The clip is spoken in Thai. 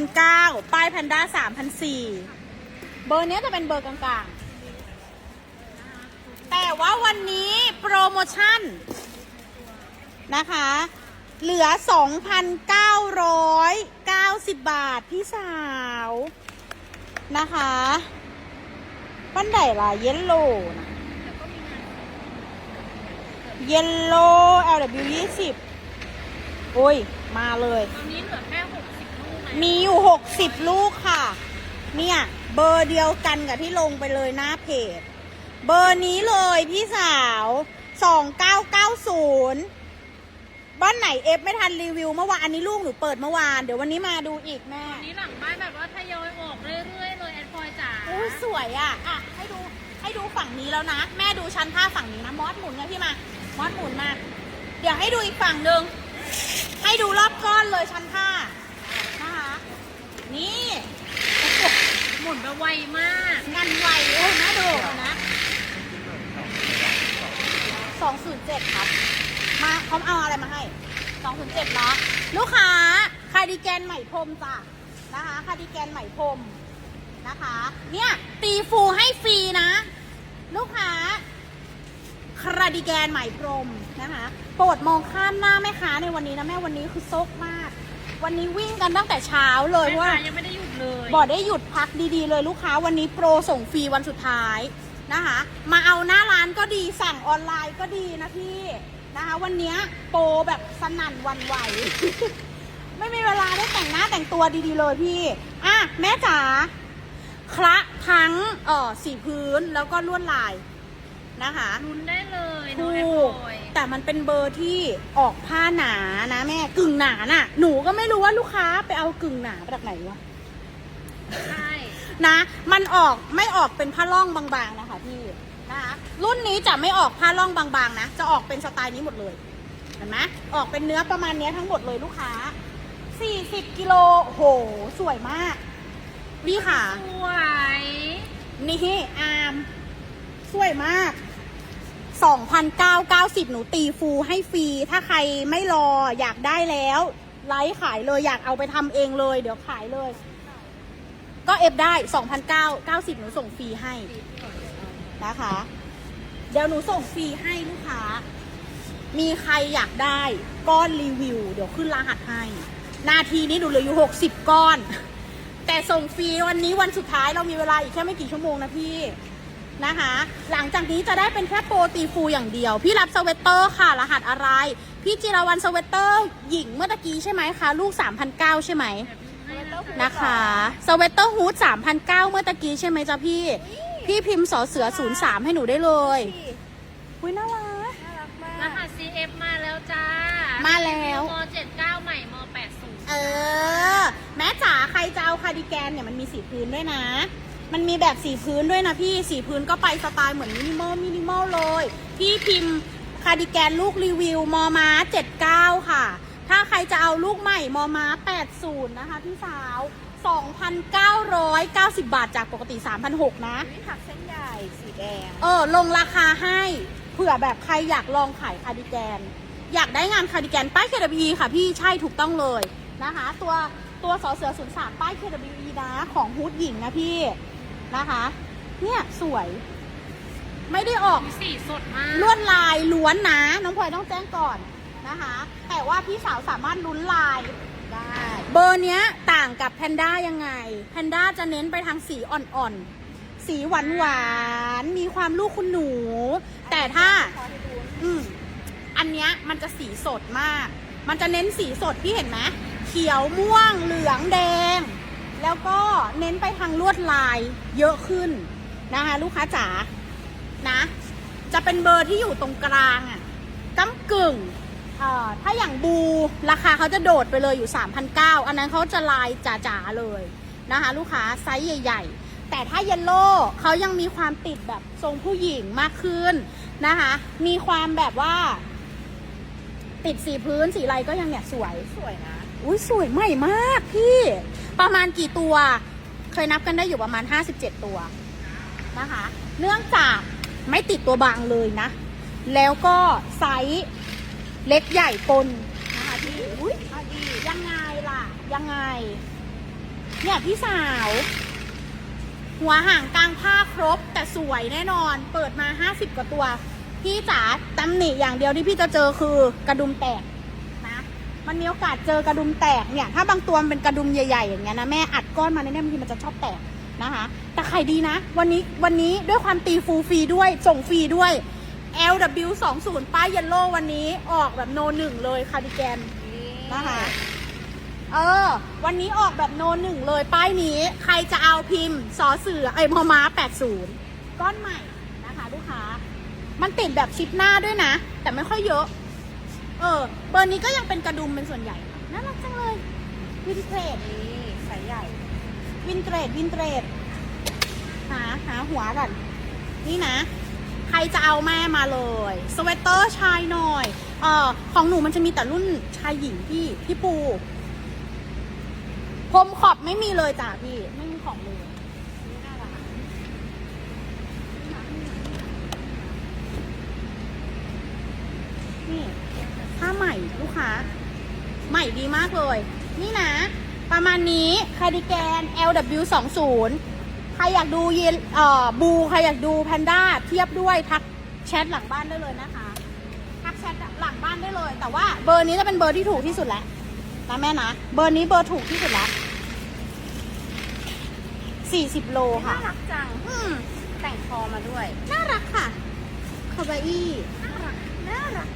พันเก้าป้ายแพนด้าสามพันสี่เบอร์เนี้ยจะเป็นเบอร์กลางๆ แต่ว่าวันนี้โปรโมชั่น นะคะ เหลือ 2,990 บาท พี่สาว นะคะบ้นไหนล่ะ เยลโล่นะเยลโล่ LW 20โอ้ย มาเลย ตอนนี้เหลือแค่หก มีอยู่ 60 ลูกค่ะ เนี่ย เบอร์เดียวกันกับที่ลงไปเลยหน้าเพจ เบอร์นี้เลยพี่สาว 2990 บ้านไหนเอฟไม่ทันรีวิวเมื่อวาน อันนี้ลูกหนูเปิดเมื่อวาน เดี๋ยววันนี้มาดูอีกแม่ตอนนี้หลังบ้านแบบว่าทยอยออกเรื่อยๆเลยแอนฟอยจ๋าโอ้ยสวยอะ อะ ให้ดู ให้ดูฝั่งนี้แล้วนะ แม่ดูชั้นผ้าฝั่งนี้นะ มอสหมุนไงพี่มา มอสหมุนมา เดี๋ยวให้ดูอีกฝั่งหนึ่งให้ดูรอบก้อนเลยชั้นผ้านะคะ นี่หมุนแบบไวมากงานไวโอ้ยนะดูนะสองศูนย์เจ็ดครับ มาเขาเอาอะไรมาให้สองศูนย์เจ็ดเหรอลูกค้าคาร์ดิแกนใหม่พรมจ้ะนะคะคาร์ดิแกนใหม่พรมนะคะ เนี่ยตีฟูให้ฟรีนะ ลูกค้าคาร์ดิแกนใหม่พรมนะคะ โปรดมองข้ามหน้าแม่ค้าในวันนี้นะแม่วันนี้คือซกมาก วันนี้วิ่งกันตั้งแต่เช้าเลยเพแม่ราะว่าค้ายังไม่ได้หยุดเลยบอกได้หยุดพักดีๆเลยลูกค้าวันนี้โปรส่งฟรีวันสุดท้ายนะคะ มาเอาหน้าร้านก็ดีสั่งออนไลน์ก็ดีนะพี่นะคะ วันเนี้ยโปรแบบสนั่นหวันไหว ไม่มีเวลาได้แต่งหน้าแต่งตัวดีๆเลยพี่อะแม่จ๋าคละทั้งเอ่อสีพื้นแล้วก็ลวดลายนะคะลุ้นได้เลยถูเนาะ แอนกฟอยแต่มันเป็นเบอร์ที่ออกผ้าหนานะแม่กึ่งหนาน่ะ หนูก็ไม่รู้ว่าลูกค้าไปเอากึ่งหนามาจากไหนวะใช่นะ มันออกไม่ออกเป็นผ้าล่องบางๆนะคะพี่นะคะรุ่นนี้จะไม่ออกผ้าล่องบางๆนะจะออกเป็นสไตล์นี้หมดเลยเห็นไหมออกเป็นเนื้อประมาณเนี้ยทั้งหมดเลยลูกค้า 40กิโลโห สวยมากพี่ค่ะ สวย นี่อาร์มสวยมาก 2,990 หนูตีฟูให้ฟรี ถ้าใครไม่รออยากได้แล้ว ไลฟ์ขายเลยอยากเอาไปทำเองเลย เดี๋ยวขายเลย ก็เอฟได้ 2,990 หนูส่งฟรีให้นะคะ เดี๋ยวหนูส่งฟรีให้ลูกค้า มีใครอยากได้ก้อนรีวิว เดี๋ยวขึ้นรหัสให้ นาทีนี้หนูเหลืออยู่ 60 ก้อน แต่ส่งฟรีวันนี้วันสุดท้ายเรามีเวลาอีกแค่ไม่กี่ชั่วโมงนะพี่ นะคะ หลังจากนี้จะได้เป็นแค่โปรตีฟูอย่างเดียว พี่รับสเวตเตอร์ค่ะ รหัสอะไร พี่จิรวันสเวตเตอร์ หญิงเมื่อตะกี้ใช่ไหมคะ ลูก 3,900 ใช่ไหมให้นะนะคะสเวตเตอร์ฮูด3,900 เมื่อตะกี้ใช่ไหมจ๊ะพี่ พี่พิมพ์สอเสือ 03 ให้หนูได้เลยอุ้ยน่ารักรหัส CF มาแล้วจ้า มาแล้วม79 ใหม่ม80เออ แม่จ๋าใครจะเอาคาร์ดิแกนเนี่ยมันมีสีพื้นด้วยนะ มันมีแบบสีพื้นด้วยนะพี่สีพื้นก็ไปสไตล์เหมือนมินิมอลมินิมอลเลย พี่พิมพ์คาร์ดิแกนลูกรีวิวมอม้า79 ค่ะ ถ้าใครจะเอาลูกใหม่มอม้า80 นะคะพี่สาว 2,990 บาทจากปกติ 3,600 นะวิถักเส้นใหญ่สีแดง เออ ลงราคาให้เผื่อแบบใครอยากลองขายคาร์ดิแกน อยากได้งานคาร์ดิแกนป้าย KWE ค่ะพี่ใช่ถูกต้องเลยนะคะ ตัวตัวสอเสือศูนย์สามป้าย KWE นะของฮูดหญิงนะพี่ นะคะ เนี่ยสวย ไม่ได้ออกมีสีสดมากลวดลายล้วนนะน้องพลอยต้องแจ้งก่อนนะคะ แต่ว่าพี่สาวสามารถลุ้นลายได้ เบอร์เนี้ยต่างกับแพนด้ายังไง แพนด้าจะเน้นไปทางสีอ่อนๆ สีหวานหวานๆมีความลูกคุณหนู แต่ถ้าขอให้ดูอืมอันเนี้ยมันจะสีสดมาก มันจะเน้นสีสดพี่เห็นไหมเขียวม่วงเหลืองแดง แล้วก็เน้นไปทางลวดลายเยอะขึ้นนะคะ ลูกค้าจ๋านะ จะเป็นเบอร์ที่อยู่ตรงกลางอะก้ำกึ่งเออถ้าอย่างบูราคาเขาจะโดดไปเลยอยู่ 3,900 อันนั้นเขาจะลายจ๋าๆเลยนะคะ ลูกค้าไซส์ใหญ่ ๆ แต่ถ้าเยลโล่เขายังมีความติดแบบทรงผู้หญิงมากขึ้นนะคะ มีความแบบว่า ติดสีพื้นสีอะไรก็ยังเนี่ยสวยสวยนะ อุ้ยสวยใหม่มากพี่ ประมาณกี่ตัว เคยนับกันได้อยู่ประมาณ 57 ตัวนะคะ เนื่องจากไม่ติดตัวบางเลยนะ แล้วก็ไซส์เล็กใหญ่ปนนะคะพี่อุ้ยอดียังไงล่ะ ยังไง เนี่ยพี่สาว หัวห่างกลางผ้าครบ แต่สวยแน่นอน เปิดมา 50 กว่าตัว พี่จ๋าตำหนิอย่างเดียวที่พี่จะเจอคือกระดุมแตก มันมีโอกาสเจอกระดุมแตกเนี่ยถ้าบางตัวมันเป็นกระดุมใหญ่ๆอย่างเงี้ยนะแม่อัดก้อนมาในเนี่ยบางทีมันจะชอบแตกนะคะ แต่ไขายดีนะ วันนี้วันนี้ด้วยความตีฟูฟรีด้วยส่งฟรีด้วย LW 2 0ป้ายเยลโล่วันนี้ออกแบบโนหนึ่งเลยคาร์ดิแกนนะคะเออ วันนี้ออกแบบโนหนึ่งเลยป้ายนี้ใครจะเอาพิมพ์สอเสือไอ้ยมอม้า 80 ก้อนใหม่นะคะลูกค้า มันติดแบบชิดหน้าด้วยนะ แต่ไม่ค่อยเยอะ เออเบอร์นี้ก็ยังเป็นกระดุมเป็นส่วนใหญ่น่ารักจังเลยวินเทรดนี่สายใหญ่ วินเทรดวินเทรดหาหาหัวก่อนนี่นะ ใครจะเอาแม่มาเลย สเวตเตอร์ชายหน่อยเออของหนูมันจะมีแต่รุ่นชายหญิงพี่พี่ปูพรมขอบไม่มีเลยจ้ะพี่ ไม่มีของเลยนี่น่ารักนี่ผ้าใหม่ลูก ค้า ใหม่ดีมากเลย นี่นะ ประมาณนี้คาร์ดิแกน LW 2 0 ใครอยากดูเยนเอ่อบูใครอยากดูแพนด้าเทียบด้วยทักแชทหลังบ้านได้เลยนะคะ ทักแชทหลังบ้านได้เลย แต่ว่าเบอร์นี้จะเป็นเบอร์ที่ถูกที่สุดแล้วนะแม่นะ เบอร์นี้เบอร์ถูกที่สุดแล้ว40 โลค่ะน่ารักจังอืมแต่งคอมาด้วย น่ารักค่ะคาวาอี้น่ารัก น่ารัก